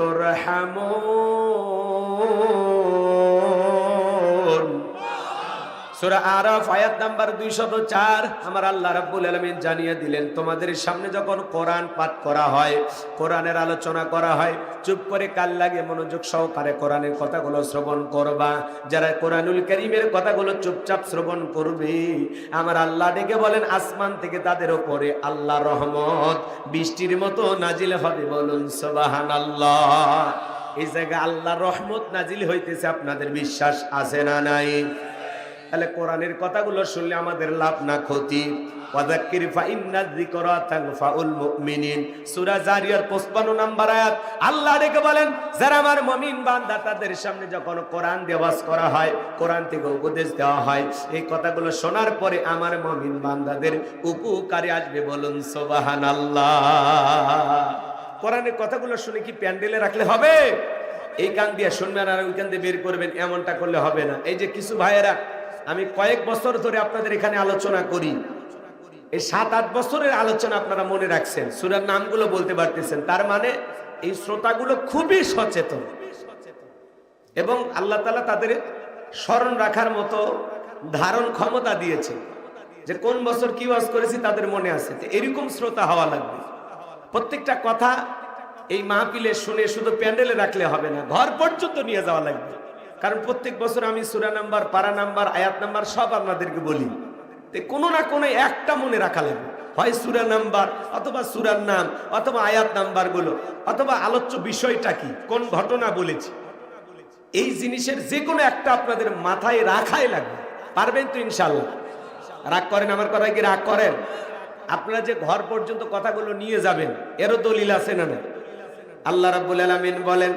তুরহামুন সূরা আরাফ, আয়াত নাম্বার 204 আমার আল্লাহ রাব্বুল আলামিন জানিয়ে দিলেন, তোমাদের সামনে যখন কোরআন পাঠ করা হয়, কোরআনের আলোচনা করা হয়, চুপ করে কাল লাগে মনোযোগ সহকারে কোরআনের কথাগুলো শ্রবণ করবা। যারা কোরআনুল কারীমের কথাগুলো চুপচাপ শ্রবণ করবে, আমার আল্লাহ ডেকে বলেন, আসমান থেকে তাদের উপরে আল্লাহ রহমত, বৃষ্টির মতো নাজিল হবে বলুন সুবহানাল্লাহ। এই জায়গায় আল্লাহ রহমত নাজিল হইতেছে, আপনাদের বিশ্বাস আছে না নাই? তাহলে কোরআনের কথাগুলো শুনলে আমাদের লাভ না ক্ষতি। ওয়াদাক্কির ফাইন্না যিকরা তানফাউল মুমিনিন। সূরা জারিয়ার 55 নাম্বার আয়াত। আল্লাহ বলেন, যারা আমার বান্দা, তাদের সামনে যখন দেওয়াজ করা হয় থেকে উপদেশ দেওয়া হয়, এই কথাগুলো শোনার পরে আমার বান্দাদের আসবে বলুন কথাগুলো শুনে কি প্যান্ডেলে রাখলে হবে? এই কান দিয়ে শুনবেন আর ওই কান দিয়ে বের করবেন, এমনটা করলে হবে না। এই যে কিছু ভাইয়েরা আমি কয়েক বছর ধরে আপনাদের এখানে আলোচনা করি। এই সাত, আট বছরের আলোচনা আপনারা মনে রাখছেন, সুরার নামগুলো বলতে পারতেছেন। তার মানে এই শ্রোতাগুলো খুবই সচেতন। এবং আল্লাহ তালা তাদের স্মরণ রাখার মতো ধারণ ক্ষমতা দিয়েছে। যে কোন বছর কি ওয়াজ করেছি তাদের মনে আছে। এরকম শ্রোতা হওয়া লাগবে। প্রত্যেকটা কথা এই মাহপিলে শুনে শুধু প্যান্ডেলে রাখলে হবে না, ঘর পর্যন্ত নিয়ে যাওয়া লাগবে। কারণ প্রত্যেক বছর আমি সুরা নাম্বার, পারা নাম্বার, আয়াত নাম্বার সব আপনাদেরকে বলি। তো কোনো না কোনো একটা মনে রাখা লাগবে। হয় সুরা নাম্বার অথবা সুরার নাম অথবা আয়াত নাম্বারগুলো অথবা আলোচ্য বিষয়টা কি, কোন ঘটনা বলেছি। এই জিনিসের যে কোনো একটা আপনাদের মাথায় রাখাই লাগবে। পারবেন তো ইনশাল্লাহ রাগ করেন, আমার কথায় কি রাগ করেন? আপনারা যে ঘর পর্যন্ত কথাগুলো নিয়ে যাবেন, এরও দলিল আছে না না আল্লাহ রাব্বুল আলামিন বলেন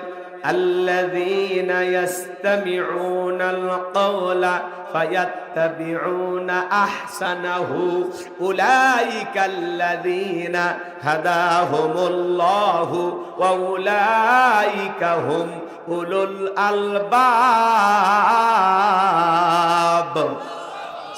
الذين يستمعون القول فيتبعون أحسنه. أولئك الذين هداهم الله وأولئك هم أولو الألباب.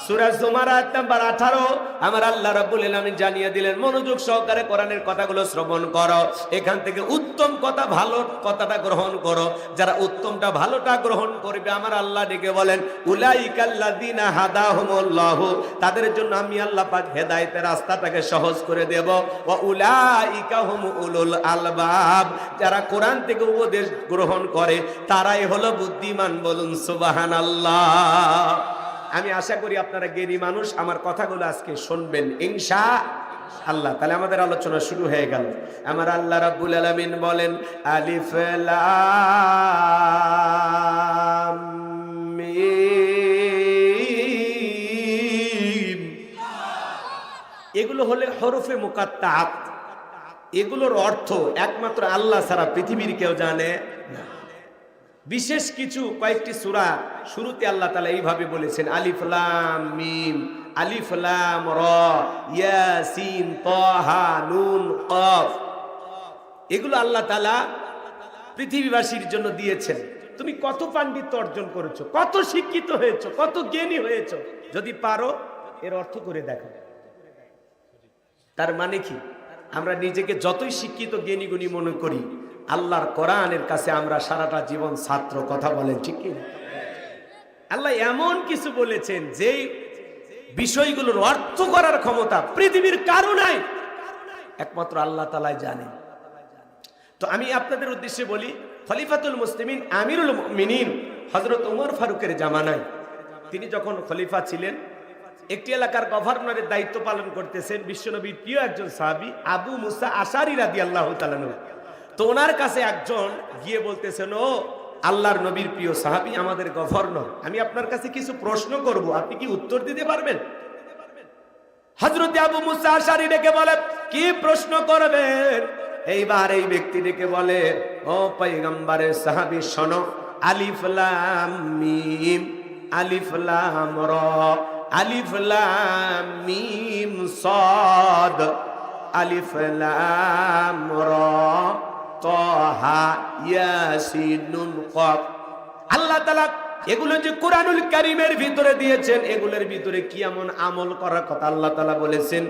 সূরা জুমার আয়াত নাম্বার 18 আমার আল্লাহ রাব্বুল আলামিন জানিয়ে দিলেন, মনোযোগ সহকারে কোরআনের কথাগুলো শ্রবণ করো। এখান থেকে উত্তম কথা ভালো কথাটা গ্রহণ করো। যারা উত্তমটা ভালোটা গ্রহণ করবে, আমার আল্লাহ ডেকে বলেন, উলাইকাল্লাযিনা হাদাহুমুল্লাহু, তাদের জন্য আমি আল্লাহ পাক হেদায়েতের রাস্তাটাকে সহজ করে দেব। ওয়া উলাইকা হুম উলুল আলবাব, যারা কোরআন থেকে উপদেশ গ্রহণ করে, তারাই হলো বুদ্ধিমান বলুন সুবহানাল্লাহ। আমি আশা করি আপনারা জ্ঞানী মানুষ, আমার কথাগুলো আজকে শুনবেন ইংসা আল্লাহ। তাহলে আমাদের আলোচনা শুরু হয়ে গেল। আমার আল্লাহ রাব্বুল আলামিন বলেন, আলিফ এগুলো হলে হরফে মুকাত্তাত। এগুলোর অর্থ একমাত্র আল্লাহ ছাড়া পৃথিবীর কেউ জানে না। বিশেষ কিছু, কয়েকটি সূরা শুরুতে আল্লাহ তালা এইভাবে বলেছেন আলিফলাম মিম, আলিফ লাম র, ইয়াসিন, তাহা, নুন, কফ। এগুলো আল্লাহ তালা পৃথিবীবাসীর জন্য দিয়েছেন। তুমি কত পাণ্ডিত্য অর্জন করেছ, কত শিক্ষিত হয়েছো, কত জ্ঞানী হয়েছো, যদি পারো, এর অর্থ করে দেখো। তার মানে কি? আমরা নিজেকে যতই শিক্ষিত জ্ঞানী গুণী মনে করি আল্লাহর কোরআনের কাছে আমরা সারাটা জীবন ছাত্র কথা বলেন, ঠিক আল্লাহ এমন কিছু বলেছেন যে বিষয়গুলোর অর্থ করার ক্ষমতা পৃথিবীর কারও নাই। একমাত্র আল্লাহ তালাই জানেন। তো আমি আপনাদের উদ্দেশ্যে বলি, খলিফাতুল মুসলিমিন আমিরুল মিনিন হজরত উমর ফারুকের জামানায় তিনি যখন খলিফা ছিলেন, একটি এলাকার গভর্নরের দায়িত্ব পালন করতেছেন বিশ্বনবীর প্রিয় একজন সাহাবি আবু মুসা আশারি রাদি আল্লাহ তালানু তো ওনার কাছে একজন গিয়ে বলতেছেন ও আল্লাহর নবীর প্রিয় সাহাবি আমাদের গভর্নর। আমি আপনার কাছে কিছু প্রশ্ন করব, আপনি কি উত্তর দিতে পারবেন? হজরত আবু মুসা আশারি ডেকে বলে, কি প্রশ্ন করবেন? এইবার এই ব্যক্তি ডেকে বলে, ও পৈগম্বরের সাহাবি, শোনো, আলিফ লাম মিম, আলিফ লাম র, আলিফ লাম মিম সাদ, আলিফ লাম র। তহা ইয়াসিন নুন কফ আল্লাহ তাআলা এগুলো যে কোরআনুল কারীমের ভিতরে দিয়েছেন, এগুলোর ভিতরে কি এমন আমল করার কথা আল্লাহ তাআলা বলেছেন?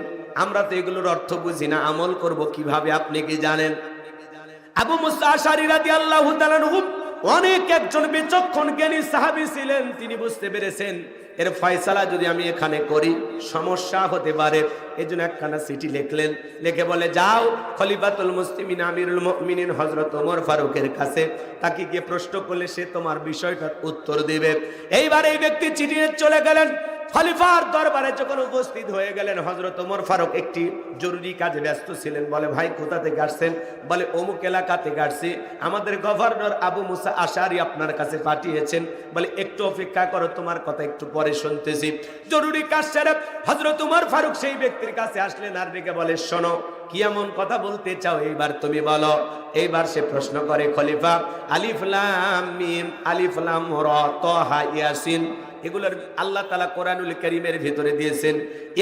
আমরা তো এগুলোর অর্থ বুঝি না, আমল করব কীভাবে আপনি কি জানেন? আবু মুসা আশারি রাদিয়াল্লাহু তাআলা অনেক একজন বিচক্ষণ জ্ঞানী সাহাবী ছিলেন, তিনি বুঝতে পেরেছেন এর ফয়সালা যদি আমি এখানে করি, সমস্যা হতে পারে। এই জন্য একখানা চিঠি লিখলেন। লিখে বলে, যাও খলিফাতুল মুসলিমিন, আমিরুল মুমিনিন হযরত ওমর ফারুকের কাছে। তাকে গিয়ে প্রশ্ন করলে সে তোমার বিষয়টার উত্তর দিবে। এইবার এই ব্যক্তি চিঠি চলে গেলেন। খলিফার দরবারে যখন উপস্থিত হয়ে গেলেন হজরত ওমর ফারুক একটি জরুরি কাজে ব্যস্ত ছিলেন। বলে, ভাই, কোথা থেকে আসছেন? বলে, অমুক এলাকা থেকে আসছি। আমাদের গভর্নর আবু মুসা আশারি আপনার কাছে পাঠিয়েছেন। বলে, একটু অপেক্ষা করো, তোমার কথা একটু পরে শুনতেছি। জরুরি কাজ সেরে হজরত উমর ফারুক সেই ব্যক্তির কাছে আসলেন আর ডেকে বলে, শোনো, কি এমন কথা বলতে চাও? এইবার তুমি বলো। এইবার সে প্রশ্ন করে, খলিফা আলিফলাম আলিফলাম এগুলোর আল্লাহ তালা কোরআনুল করিমের ভিতরে দিয়েছেন।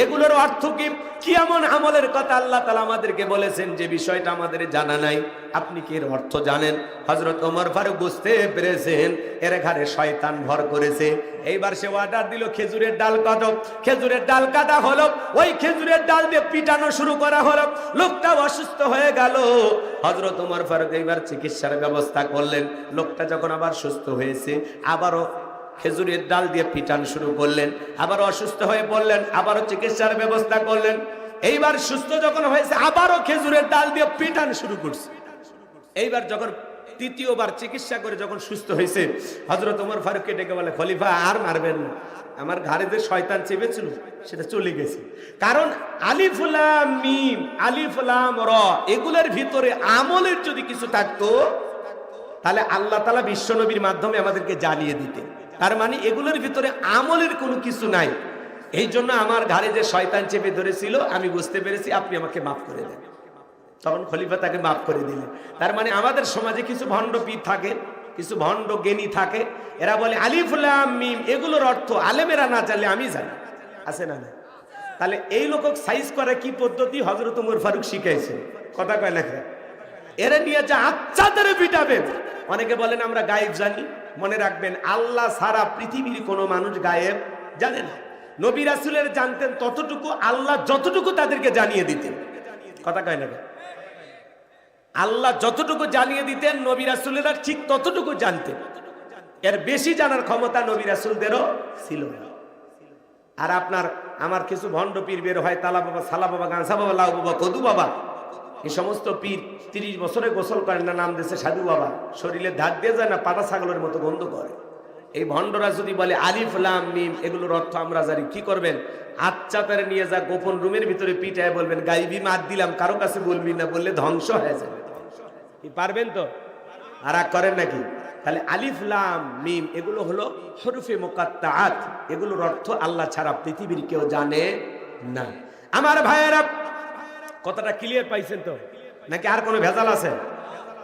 এগুলোর অর্থ কি? কি এমন আমলের কথা আল্লাহ তালা আমাদেরকে বলেছেন যে বিষয়টা আমাদের জানা নাই? আপনি কি এর অর্থ জানেন? হজরত ওমর ফারুক বুঝতে পেরেছেন, এর ঘরে শয়তান ভর করেছে। এইবার সে অর্ডার দিল, খেজুরের ডাল কাটো। খেজুরের ডাল কাটা হলো, ওই খেজুরের ডাল দিয়ে পিটানো শুরু করা হলো। লোকটা অসুস্থ হয়ে গেল। হজরত ওমর ফারুক এইবার চিকিৎসার ব্যবস্থা করলেন। লোকটা যখন আবার সুস্থ হয়েছে, আবারও খেজুরের ডাল দিয়ে পিটান শুরু করলেন, আবার অসুস্থ হয়ে পড়লেন, আবারও চিকিৎসার ব্যবস্থা করলেন। এইবার সুস্থ যখন হয়েছে, আবারও খেজুরের ডাল দিয়ে পিটান শুরু করছে। এইবার যখন তৃতীয়বার চিকিৎসা করে যখন সুস্থ হয়েছে হজরত ওমর ফারুককে ডেকে বলে, খলিফা, আর মারবেন না। আমার ঘাড়ে যে শয়তান চেপেছিল, সেটা চলে গেছে। কারণ আলিফুলাম মিম, আলিফুলাম র, এগুলোর ভিতরে আমলের যদি কিছু থাকতো, তাহলে আল্লাহ তালা বিশ্বনবীর মাধ্যমে আমাদেরকে জানিয়ে দিতেন। তার মানে এগুলোর ভিতরে আমলের কোনো কিছু নাই। এই জন্য আমার ঘাড়ে যে শয়তান চেপে ধরেছিল, আমি বুঝতে পেরেছি, আপনি আমাকে মাফ করে দেন। তখন খলিফা তাকে মাফ করে দিলেন। তার মানে আমাদের সমাজে কিছু ভণ্ড পীর থাকে, কিছু ভণ্ড জ্ঞানী থাকে, এরা বলে আলিফুল্লাম মিম এগুলোর অর্থ আলেমেরা না জানলে আমি জানি। আছে না না তাহলে এই লোক সাইজ করা কি পদ্ধতি? হজরত উমর ফারুক শিখাইছে। কথা কয় লেখা এরা নিয়ে যা আচ্ছাদের পিটাবেন। অনেকে বলেন, আমরা গায়েব জানি। মনে রাখবেন, আল্লাহ সারা পৃথিবীর কোনো মানুষ গায়েব জানে না। নবী রাসুলের জানতেন ততটুকু, আল্লাহ যতটুকু তাদেরকে জানিয়ে দিতেন। কথা কয় না আল্লাহ যতটুকু জানিয়ে দিতেন, নবী রাসুলেরা ঠিক ততটুকু জানতেন। এর বেশি জানার ক্ষমতা নবী রাসুলদেরও ছিল না। আর আপনার, আমার কিছু ভণ্ড পীর বের হয় তালা বাবা সালা বাবা গাঁসা বাবা লাউ বাবা কদু বাবা এই সমস্ত পীর তিরিশ বছরে গোসল করেন না, নাম দেশে সাধু বাবা। শরীরে ধার দিয়ে যায় না পাতা ছাগলের মতো গন্ধ করে। এই ভণ্ডরা যদি বলে আলিফ, লাম, মিম, এগুলোর অর্থ আমরা জানি, কি করবেন? আচ্ছা তারে নিয়ে যা গোপন রুমের ভিতরে পিঠায় বলবেন, গাইবি মাত দিলাম, কারও কাছে বলবি না, বললে ধ্বংস হয়ে যাবে। কি পারবেন তো? আর করেন নাকি? তাহলে আলিফ, লাম, মিম, এগুলো হলো হরফে মোকাত্তাআত। এগুলোর অর্থ আল্লাহ ছাড়া পৃথিবীর কেউ জানে না। আমার ভাইয়েরা কথাটা ক্লিয়ার পাইছেন তো? নাকি আর কোনো ভেজাল আছে?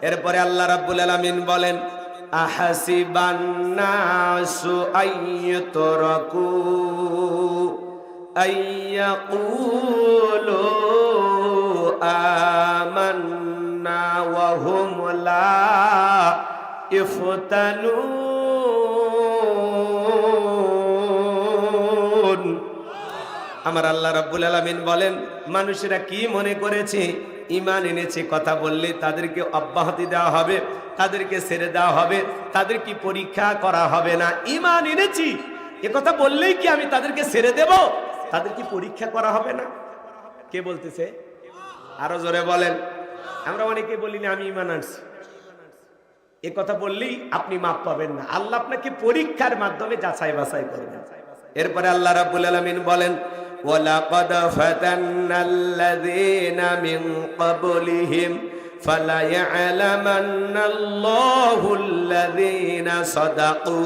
এরপরে আল্লাহ রাব্বুল আলামিন বলেন আহাসিবান্নাসু আইয়ুতরাকু আইয়াকুলু আমান্না ওয়া হুম লা ইফতানুন আমার আল্লাহ রাব্বুল আলামিন বলেন, মানুষেরা কি মনে করেছে? ইমান এনেছে, কথা বললে তাদেরকে অব্যাহতি দেওয়া হবে, তাদেরকে ছেড়ে দেওয়া হবে, তাদের কি পরীক্ষা করা হবে না? ইমান এনেছি। এ কথা বললেই কি আমি তাদেরকে ছেড়ে দেব? তাদের কি পরীক্ষা করা হবে না? কে বলতেছে? আরও জোরে বলেন। আমরা অনেকে বলি না, আমি ইমান আনছি। এ কথা বললেই আপনি মাপ পাবেন না। আল্লাহ আপনাকে পরীক্ষার মাধ্যমে যাচাই বাছাই করবেন। এরপরে আল্লাহ রাব্বুল আলামিন বলেন ওয়ালাকাদ ফাতান্নাল্লাযীনা মিন ক্বাবলিহিম ফালায়ালামান্নাল্লাহুল্লাযীনা সাদাকু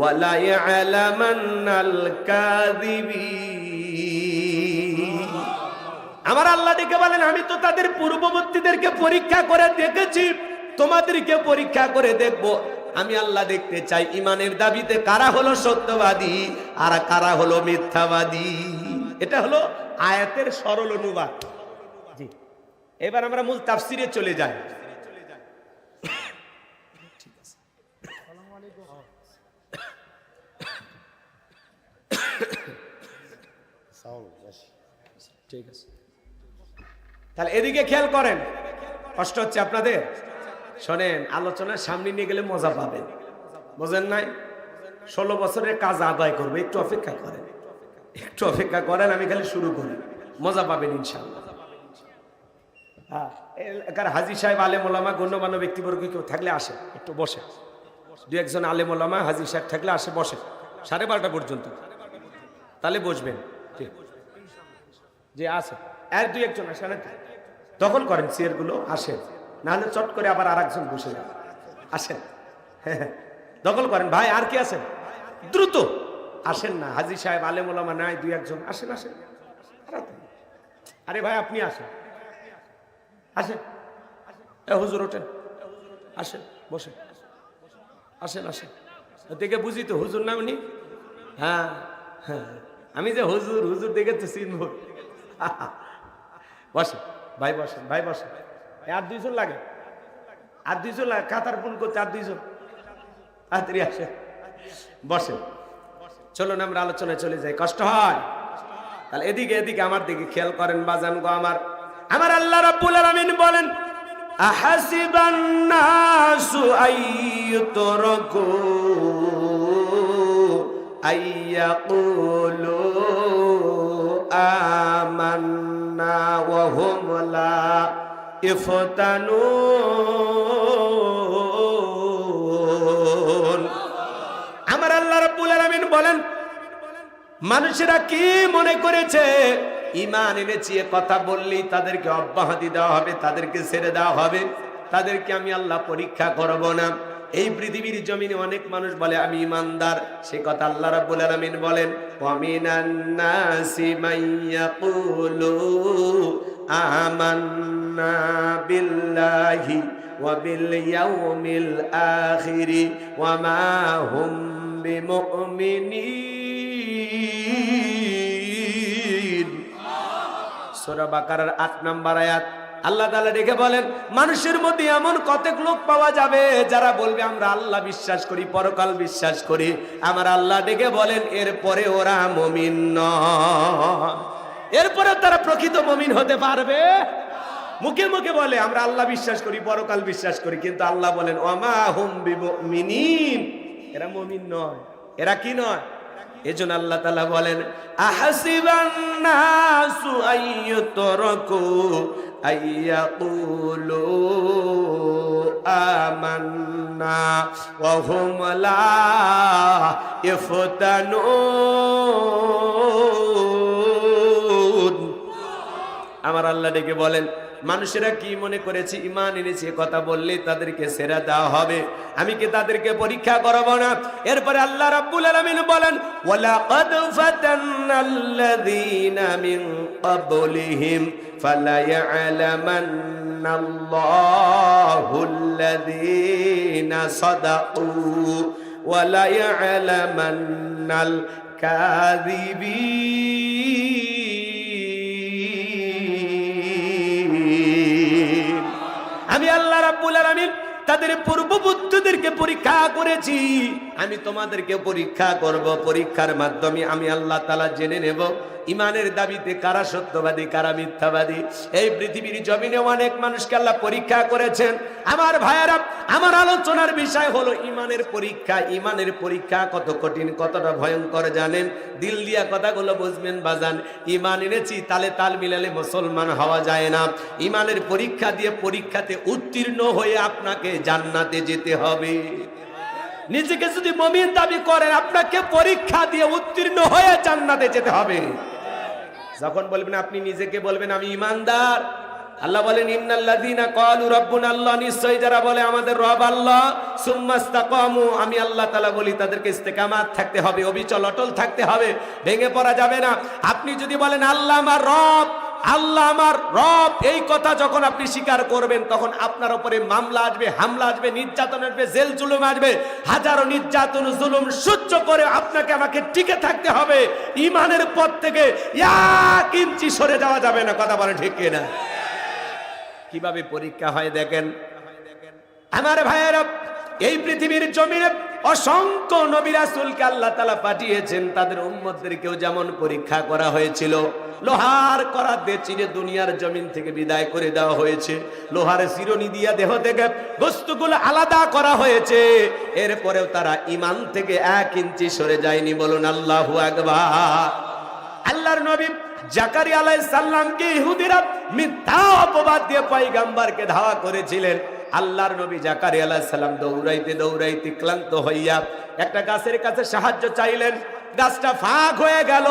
ওয়ালায়ালামান্নাল কাযিবিন আমার আল্লাহ ডেকে বলেন, আমি তো তাদের পূর্ববর্তীদেরকে পরীক্ষা করে দেখেছি। তোমাদেরকে পরীক্ষা করে দেখব। আমি আল্লাহ দেখতে চাই, ইমানের দাবিতে কারা হলো সত্যবাদী আর কারা হলো মিথ্যাবাদী? এটা হলো আয়াতের সরল অনুবাদ। জি। এবার আমরা মূল তাফসিরে চলে যাই। ঠিক আছে। তাহলে এদিকে খেয়াল করেন। কষ্ট হচ্ছে আপনাদের? শোনেন, আলোচনার সামনে নিয়ে গেলে মজা পাবেন। বোঝেন নাই? ষোলো বছরের কাজ আদায় করবে, একটু অপেক্ষা করেন। একটু অপেক্ষা করেন, আমি খালি শুরু করি। মজা পাবেন ইনশাল্লাহ হ্যাঁ হাজি সাহেব, আলেম ওলামা, গণ্যমান্য ব্যক্তিবর্গ কেউ থাকলে আসে, একটু বসে। দু একজন আলেম ওলামা, হাজি সাহেব থাকলে আসে, বসে। সাড়ে বারোটা পর্যন্ত। তাহলে বসবেন। যে আসে এক দুই একজন আসে, নাকি? তখন করেন চেয়ারগুলো আসেন নাহলে চট করে আবার আর একজন বসে যান আসেন। দখল করেন। ভাই, আর কি আছেন? দ্রুত। আসেন না। হাজি সাহেব, আলেম ওলামা নাই, দুই একজন। আসেন আসেন। আরে ভাই, আপনি আসেন। আসেন। হুজুর, ওঠেন। আসেন, বসেন। আসেন আসেন। দেখে বুঝি তো হুজুর নাম উনি? হ্যাঁ হ্যাঁ। আমি যে হুজুর হুজুর দেখে তো চিনব। বসেন, ভাই বসেন ভাই বসেন। আর দুইজন লাগে? আর দুইজন লাগে? কাতার পুন করতে আর দুইজন? তাড়াতাড়ি আসে বসেন। চলুন আমরা আলোচনায় চলে যাই, কষ্ট হয়? তাহলে এদিকে এদিকে আমার দিকে খেয়াল করেন বাজান গো আমার। আমার আল্লাহ রাব্বুল আলামিন বলেন আহাসিবান নাসু আইয়ুতরাকু আইয়াকুলু আমান্না ওয়া হুম লা ইফতানুন। আমার আল্লাহ রাব্বুল আলামিন বলেন, মানুষেরা কি মনে করেছে? ইমান এনেছি কথা বললেই তাদেরকে অব্যাহতি দেওয়া হবে, তাদেরকে ছেড়ে দেওয়া হবে, তাদেরকে আমি আল্লাহ পরীক্ষা করব না। এই পৃথিবীর জমিনে অনেক মানুষ বলে, আমি ইমানদার সে কথা আল্লাহ রাব্বুল আলামিন বলেন, ওয়ামিনান নাসি মাইয়াকুলু আমান্না বিল্লাহি ওয়া বিল ইয়াউমিল আখিরি ওয়া মা হুম বিমুমিনিন সূরা বাকারার 8 নম্বর আয়াত, আল্লাহ তাআলা ডেকে বলেন, মানুষের মধ্যে এমন কতক লোক পাওয়া যাবে যারা বলবে, আমরা আল্লাহ বিশ্বাস করি, পরকাল বিশ্বাস করি। আমার আল্লাহ ডেকে বলেন, এরপরে ওরা মুমিন এরপরে তারা প্রকৃত মুমিন হতে পারবে। মুখে মুখে বলে, আমরা আল্লাহ বিশ্বাস করি, পরকাল বিশ্বাস করি। কিন্তু আল্লাহ বলেন ওমা হুম বিমিনিন এরা মুমিন নয়। এরা কি নয়? এজন আল্লাহ তাআলা বলেন আহাসিবান নাসু আইয়ুতরাকু আইয়াকুলু আমান্না আমার আল্লাহ ডেকে বলেন মানুষেরা কি মনে করেছে? ইমান এনেছে, কথা বললে তাদেরকে সেরা দেওয়া হবে। আমি কি তাদেরকে পরীক্ষা করব না? এরপরে আল্লাহ রাব্বুল আলামিন বলেন, ওয়ালাকাদ ফাতান্নাল্লাযীনা মিন ক্বাবলিহিম ফালা ইয়ালামান্নাল্লাহুল্লাযীনা সাদাকু ওয়ালা ইয়ালামান্নাল কাযিবিন. তাদের পূর্ববুদ্ধদেরকে পরীক্ষা করেছি। আমি তোমাদেরকে পরীক্ষা করব, পরীক্ষার মাধ্যমে আমি আল্লাহ তালা জেনে নেব ইমানের দাবিতে কারা সত্যবাদী, কারা মিথ্যাবাদী। এই পৃথিবীর জমিনে অনেক মানুষকে আল্লাহ পরীক্ষা করেছেন। আমার ভাইয়েরা আমার আলোচনার বিষয় হলো ইমানের পরীক্ষা। ইমানের পরীক্ষা কত কঠিন, কতটা ভয়ঙ্কর জানেন? দিল দিয়া কথাগুলো বুঝবেন বাজান। ইমান এনেছি, তালে তাল মিলালে মুসলমান হওয়া যায় না। ইমানের পরীক্ষা দিয়ে পরীক্ষাতে উত্তীর্ণ হয়ে আপনাকে জান্নাতে যেতে হবে। নিজেকে যদি মমিন দাবি করেন, আপনাকে পরীক্ষা দিয়ে উত্তীর্ণ হয়ে জান্নাতে যেতে হবে। যখন বলবেন, আপনি নিজেকে বলবেন, আমি ইমানদার। আল্লাহ বলেন, ইন্নাল্লাযীনা ক্বালু রাব্বুনা আল্লাহ নিশ্চয়ই যারা বলে আমাদের রব আল্লাহ, সুম্মাস্তাকামু, আমি আল্লাহ তাআলা বলি, তাদেরকে ইস্তেকামাত থাকতে হবে, অবিচল, অটল থাকতে হবে, ভেঙে পড়া যাবে না। আপনি যদি বলেন, আল্লাহ আমার রব, আল্লাহ আমার রব এই কথা যখন আপনি স্বীকার করবেন, তখন আপনার উপরে মামলা আসবে, হামলা আসবে, নির্যাতন আসবে, জেল জুলুম আসবে, হাজারো নির্যাতন, জুলুম সহ্য করে আপনাকে আমাকে টিকে থাকতে হবে। ইমানের পথ থেকে এক ইঞ্চি সরে যাওয়া যাবে না, কথা বলে ঠিক না কীভাবে পরীক্ষা হয় দেখেন? আমার ভাইয়েরা, এই পৃথিবীর জমিনে অসংখ্য নবী রাসূলকে আল্লাহ তাআলা পাঠিয়েছেন, তাদের উম্মতদেরকেও যেমন পরীক্ষা করা হয়েছিল, লোহার দিয়ে চিরে দুনিয়ার জমিন থেকে বিদায় করে দেওয়া হয়েছে, লোহার চিরনি দিয়া দেহ থেকে বস্তুগুলো আলাদা করা হয়েছে, এরপরেও তারা ইমান থেকে এক ইঞ্চি সরে যায়নি, বলুন আল্লাহু আল্লাহর নবী জাকারি আলাই সাল্লামকে ইহুদিরা মিথ্যা অপবাদ দিয়ে পয়গাম্বারকে ধাওয়া করেছিলেন। আল্লাহর নবী জাকারি আলাহ সাল্লাম দৌড়াইতে দৌড়াইতে ক্লান্ত হইয়া একটা গাছের কাছে সাহায্য চাইলেন। গাছটা ফাঁক হয়ে গেল।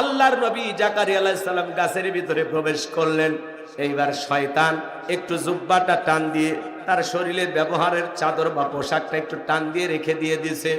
আল্লাহর নবী জাকারি আলাহ সাল্লাম গাছের ভিতরে প্রবেশ করলেন। এইবার শয়তান একটু জুব্বাটা টান দিয়ে তার শরীরের ব্যবহারের চাদর বা পোশাকটা একটু টান দিয়ে রেখে দিয়ে দিছে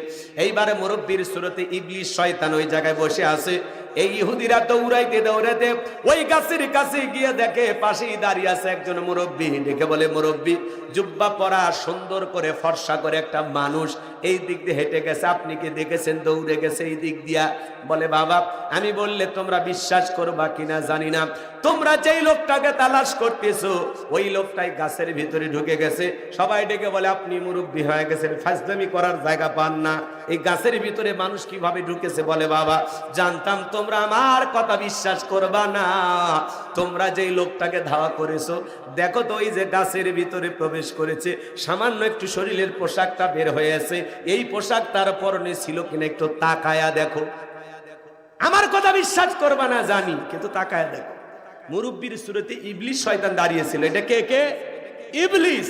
এইবারে মুরব্বীর সুরতে ইবলিশ শয়তান ওই জায়গায় বসে আছে। এই ইহুদিরা তো দৌড়াইতে দৌড়াইতে ওই গাছের কাছে গিয়ে দেখে পাশেই দাঁড়িয়ে আছে একজন মুরব্বী। দেখে বলে, মুরব্বী, জুব্বা পরা সুন্দর করে ফর্সা করে একটা মানুষ এই দিক দিয়ে হেঁটে গেছে, আপনি কি দেখেছেন? দৌড়ে গেছে এই দিক দিয়া। বলে, বাবা, আমি বললে তোমরা বিশ্বাস করবা কিনা জানি না। তোমরা যেই লোকটাকে তালাশ করতেছো, ওই লোকটাই গাছের ভিতরে ঢুকে গেছে। সবাই ডেকে বলে, আপনি মুরব্বী হয়ে গেছেন, ফাজলামি করার জায়গা পান না। এই গাছের ভিতরে মানুষ কীভাবে ঢুকেছে? বলে, বাবা, জানতাম তোমরা আমার কথা বিশ্বাস করবা না। তোমরা যেই লোকটাকে ধাওয়া করেছ, দেখো তো ওই যে গাছের ভিতরে প্রবেশ করেছে, সামান্য একটু শরীরের পোশাকটা বের হয়েছে এই পোশাক তার পরনে ছিল কিনা একটু তাকায়া দেখো। আমার কথা বিশ্বাস করবা না, জানি, কিন্তু তাকায়া দেখো। মুরব্বীর সুরতে ইবলিশ শয়তান দাঁড়িয়েছিল। এটা কে কে? ইবলিশ।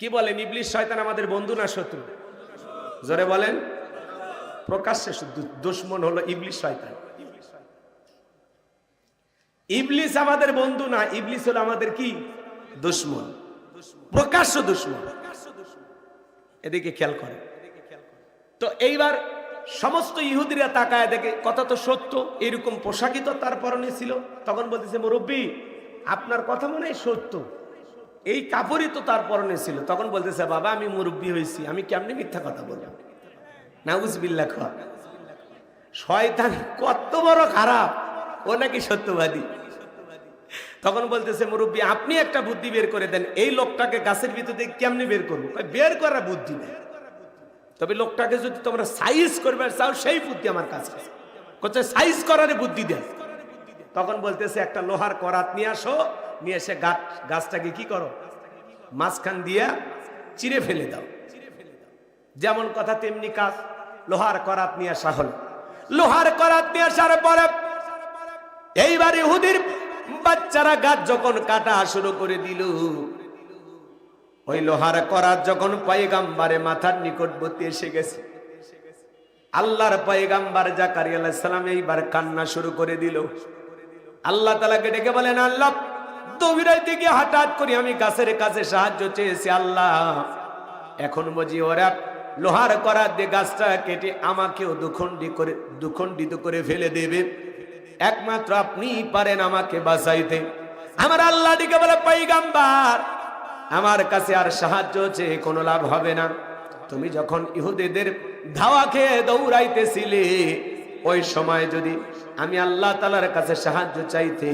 কি বলেন, ইবলিশ শয়তান আমাদের বন্ধু না শত্রু? জোরে বলেন। প্রকাশ্যে দুশ্মন হলো ইবলিশ শয়তান। ইবলিস আমাদের বন্ধু না, ইবলিস হলো আমাদের কি? দুশ্মন। প্রকাশ্য দুশ্মন। এদিকে খেয়াল করে। তো এইবার সমস্ত ইহুদিরা তাকায় দেখে, কথা তো সত্য, এরকম পোশাকই তো তার পরনে ছিল। তখন বলতেছে, মুরব্বী, আপনার কথা মনে হয় সত্য। এই কাপড়ই তো তার পরনে ছিল। তখন বলতেছে, বাবা, আমি মুরব্বী হয়েছি, আমি কেমনি মিথ্যা কথা বলব? নাউজবিল্লা খা। শয়তান কত বড় খারাপ। ও নাকি সত্যবাদী। তখন বলতেছে মুরব্বী, আপনি একটা বুদ্ধি বের করে দেন, এই লোকটাকে গাছের ভিতর থেকে কেমনি বের করব? বের করার বুদ্ধি নেই। তবে লোকটাকে যদি তোমরা সাইজ করবে, চাও সেই বুদ্ধি আমার কাছে। করছে সাইজ করার বুদ্ধি দেন। তখন বলতেছে, একটা লোহার করাত নিয়ে আসো, নিয়ে এসে গাছ গাছটাকে কি করো? মাঝখান দিয়া চিরে ফেলে দাও। যেমন কথা তেমনি কাজ, লোহার করাত নিয়ে আসা হলো। লোহার করাত নিয়ে আসার পরে, এইবার ইহুদির বাচ্চারা গাছ যখন কাটা শুরু করে দিল, ওই লোহার করাত যখন পয়গাম্বারে মাথার নিকটবর্তী এসে গেছে। আল্লাহর পয়গাম্বার জাকারি আলাহ সালাম এইবার কান্না শুরু করে দিল। আল্লাহ তালাকে ডেকে বলেন, আল্লাহ দৌড়াইতে হঠাৎ করি আমি গাছের কাছে সাহায্য চেয়েছি, আল্লাহ। এখন বুঝি ওরা লোহার করার দিয়ে গাছটা কেটে আমাকেও দুখণ্ডি করে দুখণ্ডিত করে ফেলে দেবে। একমাত্র আপনিই পারেন আমাকে বাঁচাইতে। আমার আল্লাহ দিকে বলে পাইগাম্বার আমার কাছে আর সাহায্য চেয়ে কোনো লাভ হবে না। তুমি যখন ইহুদিদের ধাওয়া খেয়ে দৌড়াইতেছিলে, ওই সময় যদি আমি আল্লাহ তালার কাছে সাহায্য চাইতে,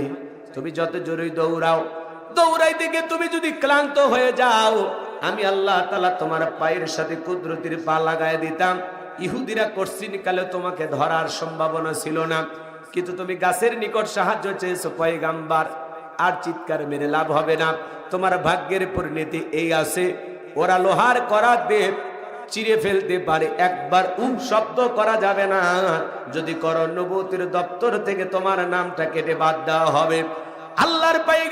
তুমি যত জোরে দৌড়াও, দৌড়াইতে গিয়ে তুমি যদি ক্লান্ত হয়ে যাও, আমি আল্লাহ তালা তোমার পায়ের সাথে কুদরতির পা লাগায় দিতাম। ইহুদিরা কশ্চিন কালে তোমাকে ধরার সম্ভাবনা ছিল না। কিন্তু তুমি গাছের নিকট সাহায্য চেয়েছো, পয়গাম্বার। আর চিৎকার মেরে লাভ হবে না। তোমার ভাগ্যের পরিণতি এই আছে। ওরা লোহার করা দেব চিরে ফেলতে পারে। একবার উম শব্দ করা যাবে না। যদি করণ নবতির দপ্তর থেকে তোমার নামটা কেটে বাদ দেওয়া হবে। আল্লাহর পাইগাম